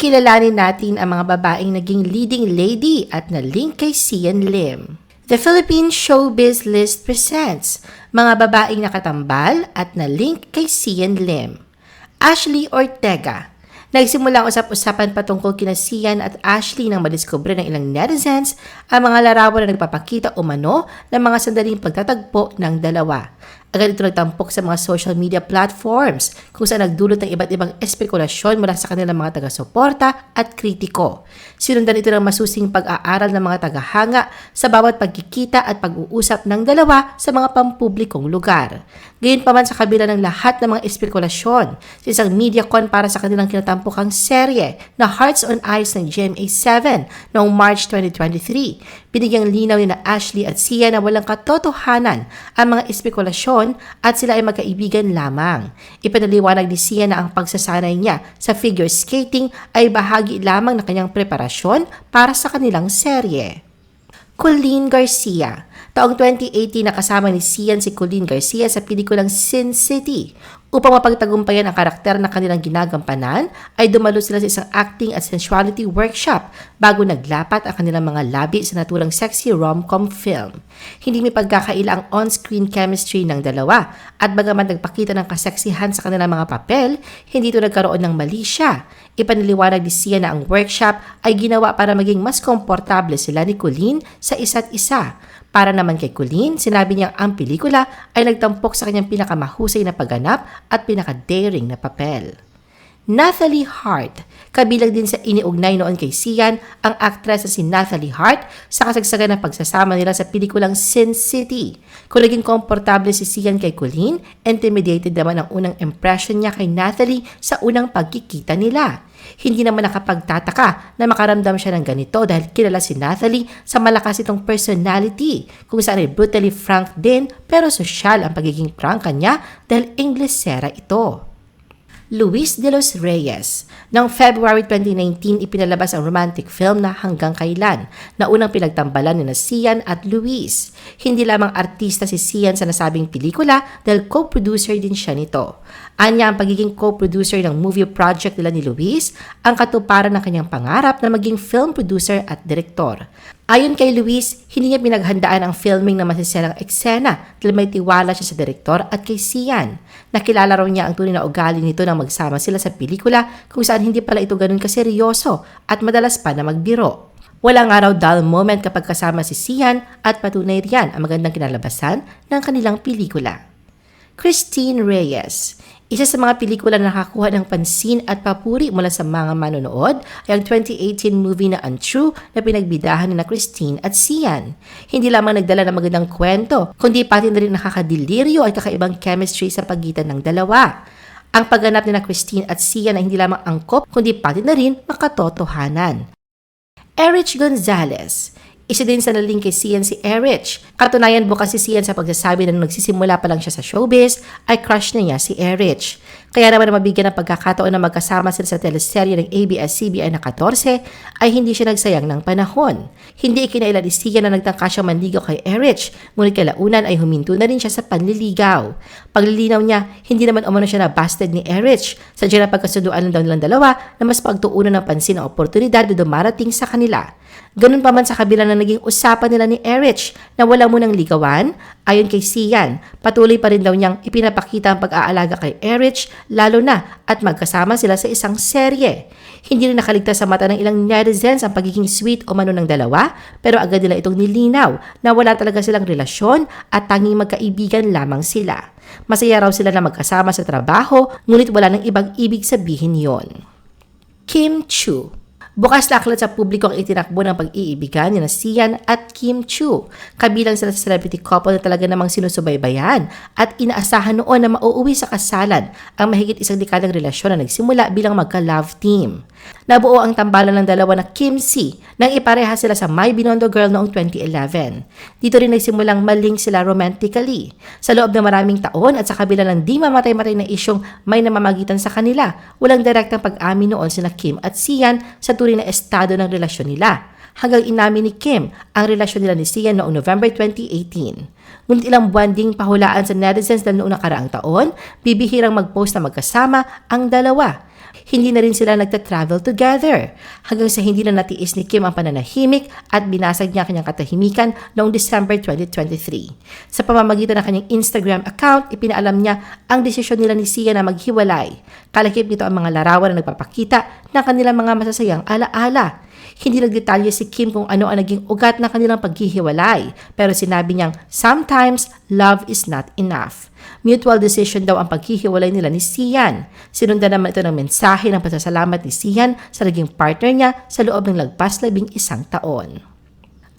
kilalanin natin ang mga babaeng naging leading lady at na-link kay Sian Lim. The Philippine Showbiz List presents mga babaeng nakatambal at na-link kay Sian Lim. Ashley Ortega. Nagsimula ang usap-usapan patungkol kina Sian at Ashley nang madiskubre ng ilang netizens ang mga larawan na nagpapakita umano ng mga sandaling pagtatagpo ng dalawa. Agad ito nagtampok sa mga social media platforms kung saan nagdulot ng iba't ibang espekulasyon mula sa kanilang mga taga-suporta at kritiko. Sinundan ito ng masusing pag-aaral ng mga tagahanga sa bawat pagkikita at pag-uusap ng dalawa sa mga pampublikong lugar. Gayunpaman sa kabila ng lahat ng mga espekulasyon, sa isang MediaCon para sa kanilang kinatampukang serye na Hearts on Ice ng GMA7 noong March 2023, binigyang linaw ni na Ashley at Sia na walang katotohanan ang mga espekulasyon at sila ay magkaibigan lamang. Ipanaliwanag ni Sia na ang pagsasanay niya sa figure skating ay bahagi lamang ng kanyang preparasyon para sa kanilang serye. Colleen Garcia. Taong 2018 nakasama ni Sian si Colleen Garcia sa pelikulang Sin City. Upang mapagtagumpayan ang karakter na kanilang ginagampanan, ay dumalo sila sa isang acting at sensuality workshop bago naglapat ang kanilang mga labi sa naturang sexy rom-com film. Hindi may pagkakaila ang on-screen chemistry ng dalawa at bagaman nagpakita ng kaseksihan sa kanilang mga papel, hindi ito nagkaroon ng mali siya. Ipaniliwanag ni Sia na ang workshop ay ginawa para maging mas komportable sila ni Colleen sa isa't isa. Para naman kay Colleen, sinabi niyang ang pelikula ay nagtampok sa kanyang pinakamahusay na pagganap at pinaka-daring na papel. Nathalie Hart. Kabilang din sa iniugnay noon kay Sian ang aktres na si Nathalie Hart sa kasagsagan ng pagsasama nila sa pelikulang Sin City. Kung naging komportable si Sian kay Colleen, intimidated naman ang unang impression niya kay Nathalie sa unang pagkikita nila. Hindi naman nakapagtataka na makaramdam siya ng ganito dahil kilala si Nathalie sa malakas itong personality kung saan ay brutally frank din pero sosyal ang pagiging prangka niya dahil Inglesera ito. Luis de los Reyes. Noong February 2019, ipinalabas ang romantic film na Hanggang Kailan na unang pinagtambalan ni na Sian at Luis. Hindi lamang artista si Sian sa nasabing pelikula dahil co-producer din siya nito. Anya ang pagiging co-producer ng movie project nila ni Luis ang katuparan ng kanyang pangarap na maging film producer at direktor. Ayon kay Luis, hindi niya pinaghandaan ang filming ng masiselang eksena dahil may tiwala siya sa direktor at kay Sian. Nakilala raw niya ang tunay na ugali nito nang magsama sila sa pelikula kung saan hindi pala ito ganun kaseryoso at madalas pa na magbiro. Wala nga raw dull moment kapag kasama si Sian at patunay riyan ang magandang kinalabasan ng kanilang pelikula. Christine Reyes. Isa sa mga pelikula na nakakuha ng pansin at papuri mula sa mga manonood ay ang 2018 movie na Untrue na pinagbidahan ni na Christine at Sian. Hindi lamang nagdala ng magandang kwento, kundi pati na rin nakakadiliryo at kakaibang chemistry sa pagitan ng dalawa. Ang pagganap ni na Christine at Sian ay hindi lamang angkop, kundi pati na rin makatotohanan. Erich Gonzalez isa din sa naling kay Sian si Erich. Katunayan bukas si Sian sa pagsasabi na nagsisimula pa lang siya sa showbiz, ay crush na niya si Erich. Kaya naman na mabigyan ng pagkakataon na magkasama sila sa teleserye ng ABS-CBN na 14, ay hindi siya nagsayang ng panahon. Hindi ikinailan ni Sian na nagtangka siyang manligaw kay Erich, ngunit kalaunan ay huminto na rin siya sa panliligaw. Paglilinaw niya, hindi naman umano siya na busted ni Erich. Sadya na pagkasunduan lang daw nilang dalawa na mas pagtuunan ng pansin ang oportunidad na dumarating sa kanila. Ganun pa man sa kabila na naging usapan nila ni Erich na wala munang ligawan, ayon kay Sian, patuloy pa rin daw niyang ipinapakita ang pag-aalaga kay Erich lalo na at magkasama sila sa isang serye. Hindi rin nakaligtas sa mata ng ilang netizens ang pagiging sweet o mano ng dalawa pero agad nila itong nilinaw na wala talaga silang relasyon at tanging magkaibigan lamang sila. Masaya raw sila na magkasama sa trabaho ngunit wala nang ibang ibig sabihin yon. Kim Chu Bukas na aklat sa publiko ang itinakbo ng pag-iibigan ni na Sian at Kim Chu. Kabilang sila sa celebrity couple na talaga namang sinusubaybayan at inaasahan noon na mauuwi sa kasalan ang mahigit isang dekadang relasyon na nagsimula bilang magka-love team. Nabuo ang tambalan ng dalawa na Kim Si nang ipareha sila sa My Binondo Girl noong 2011. Dito rin nagsimulang maling sila romantically. Sa loob ng maraming taon at sa kabila ng di mamatay-matay na isyong may namamagitan sa kanila, walang direktang pag-amin noon sina Kim at Sian sa tunay na estado ng relasyon nila hanggang inamin ni Kim ang relasyon nila ni Sian noong November 2018. Ngunit ilang buwan ding pahulaan sa netizens na noong nakaraang taon, bibihirang mag-post na magkasama ang dalawa. Hindi na rin sila nagta-travel together. Hanggang sa hindi na natiis ni Kim ang pananahimik at binasag niya kanyang katahimikan noong December 2023. Sa pamamagitan ng kanyang Instagram account, ipinaalam niya ang desisyon nila ni Sia na maghiwalay. Kalakip nito ang mga larawan na nagpapakita ng kanilang mga masasayang alaala. Hindi nagdetalye si Kim kung ano ang naging ugat ng kanilang paghihiwalay, pero sinabi niyang, sometimes love is not enough. Mutual decision daw ang paghihiwalay nila ni Sian. Sinundan naman ito ng mensahe ng pasasalamat ni Sian sa naging partner niya sa loob ng lagpas labing isang taon.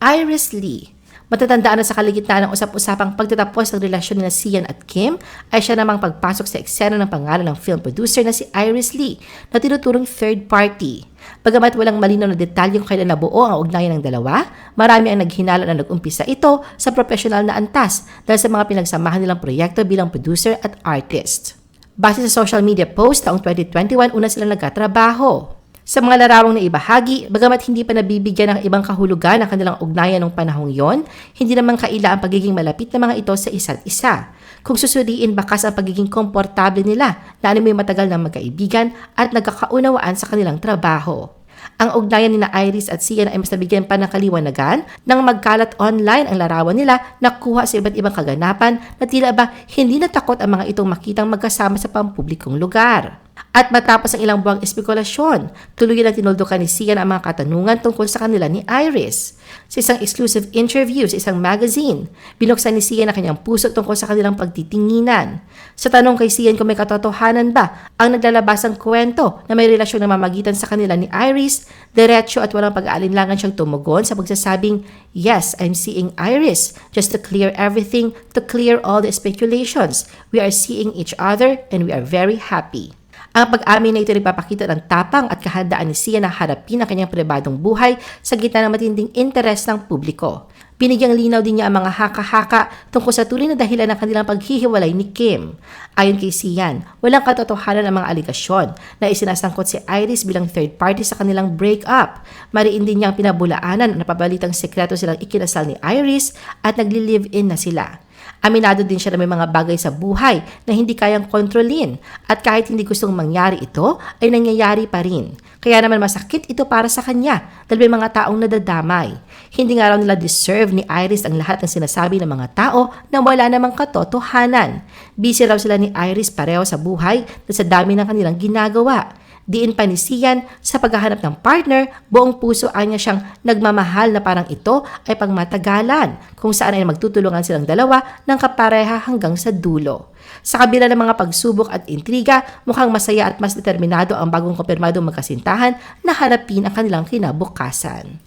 Iris Lee Matatandaan na sa kaligitnaan ng usap-usapang pagtatapos ng relasyon ni Sian at Kim ay siya namang pagpasok sa eksena ng pangalan ng film producer na si Iris Lee na tinuturong third party. Bagamat walang malinaw na detalye kung kailan nabuo ang ugnayan ng dalawa, marami ang naghinala na nag-umpisa ito sa profesional na antas dahil sa mga pinagsamahan nilang proyekto bilang producer at artist. Base sa social media post taong 2021, una silang nagkatrabaho. Sa mga larawang na ibahagi, bagamat hindi pa nabibigyan ng ibang kahulugan ang kanilang ugnayan ng panahong yon, hindi naman kaila ang pagiging malapit ng mga ito sa isa't isa. Kung susuriin bakas ang pagiging komportable nila na may matagal na magkaibigan at nagkakaunawaan sa kanilang trabaho. Ang ugnayan ni na Iris at Sian ay mas nabigyan pa ng kaliwanagan nang magkalat online ang larawan nila na kuha sa iba't ibang kaganapan na tila ba hindi natakot ang mga itong makitang magkasama sa pampublikong lugar. At matapos ang ilang buwang espekulasyon, tuluyan na tinuldukan ni Sian ang mga katanungan tungkol sa kanila ni Iris. Sa isang exclusive interview sa isang magazine, binuksan ni Sian ang kanyang puso tungkol sa kanilang pagtitinginan. Sa tanong kay Sian kung may katotohanan ba ang naglalabasang kwento na may relasyon na mamagitan sa kanila ni Iris, diretso at walang pag-aalinlangan siyang tumugon sa pagsasabing, Yes, I'm seeing Iris. Just to clear everything, to clear all the speculations. We are seeing each other and we are very happy. Ang pag-amin na ito nagpapakita ng tapang at kahandaan ni Sia na harapin ang kanyang pribadong buhay sa gitna ng matinding interes ng publiko. Binigyang linaw din niya ang mga haka-haka tungkol sa tuloy na dahilan ng kanilang paghihiwalay ni Kim. Ayon kay Sian, walang katotohanan ang mga aligasyon na isinasangkot si Iris bilang third party sa kanilang breakup. Mariin din niyang pinabulaanan na pabalitang sekreto silang ikinasal ni Iris at nagli-live-in na sila. Aminado din siya na may mga bagay sa buhay na hindi kayang kontrolin at kahit hindi gustong mangyari ito ay nangyayari pa rin. Kaya naman masakit ito para sa kanya dahil may mga taong nadadamay. Hindi nga raw nila deserve ni Iris ang lahat ng sinasabi ng mga tao na wala namang katotohanan. Busy raw sila ni Iris pareho sa buhay at sa dami ng kanilang ginagawa. Diin pa ni Sian sa paghahanap ng partner, buong puso ay niya siyang nagmamahal na parang ito ay pangmatagalan kung saan ay magtutulungan silang dalawa ng kapareha hanggang sa dulo. Sa kabila ng mga pagsubok at intriga, mukhang masaya at mas determinado ang bagong kumpirmadong magkasintahan na harapin ang kanilang kinabukasan.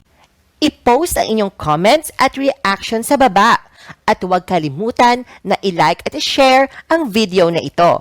I-post ang inyong comments at reaction sa baba. At huwag kalimutan na i-like at i-share ang video na ito.